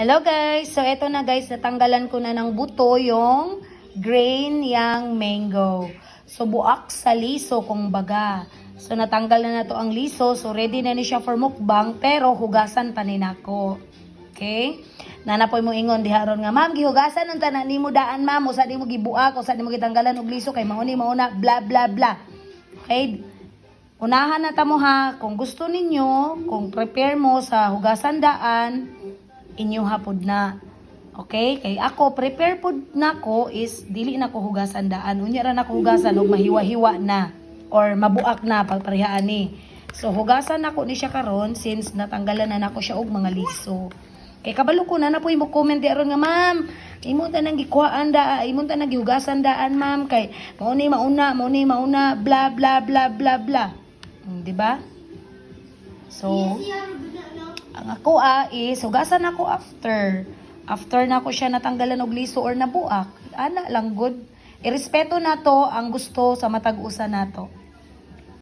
Hello guys! So eto na guys, natanggalan ko na ng buto yung grain yang mango. So buak sa liso kung baga. So natanggal na na to ang liso, so ready na ni siya for mukbang, pero hugasan pa ni nako. Okay? Nanapoy mo ingon diharon nga, ma'am, gihugasan ng tanan nimo daan ma'am, usa di mo gibuak, usa di mo gitanggalan og liso kay mauni mauna bla bla bla. Okay? Unahan na ta ha, kung gusto ninyo, kung prepare mo sa hugasan daan, inyo hapod na. Okay? Kay ako, prepare pod na ko is, dili na ko hugasan daan. Unya ra na ko hugasan, og mahiwa-hiwa na. Or mabuak na, pagparehaan ni. So, hugasan na ko ni siya karon since natanggalan na nako siya og mga liso. Kay kabalo ko na na po mo comment di aron nga ma'am. Imo ta nang gikuhaan da, imo ta nang gihugasan daan ma'am kay mao ni mauna, mao ni mauna, bla bla bla bla bla. Hmm, di ba? So, ang ako ah is hugasan ako after. After na ko siya natanggalan og liso or nabuak. Ana lang good. Irespeto na to ang gusto sa matag-usa nato.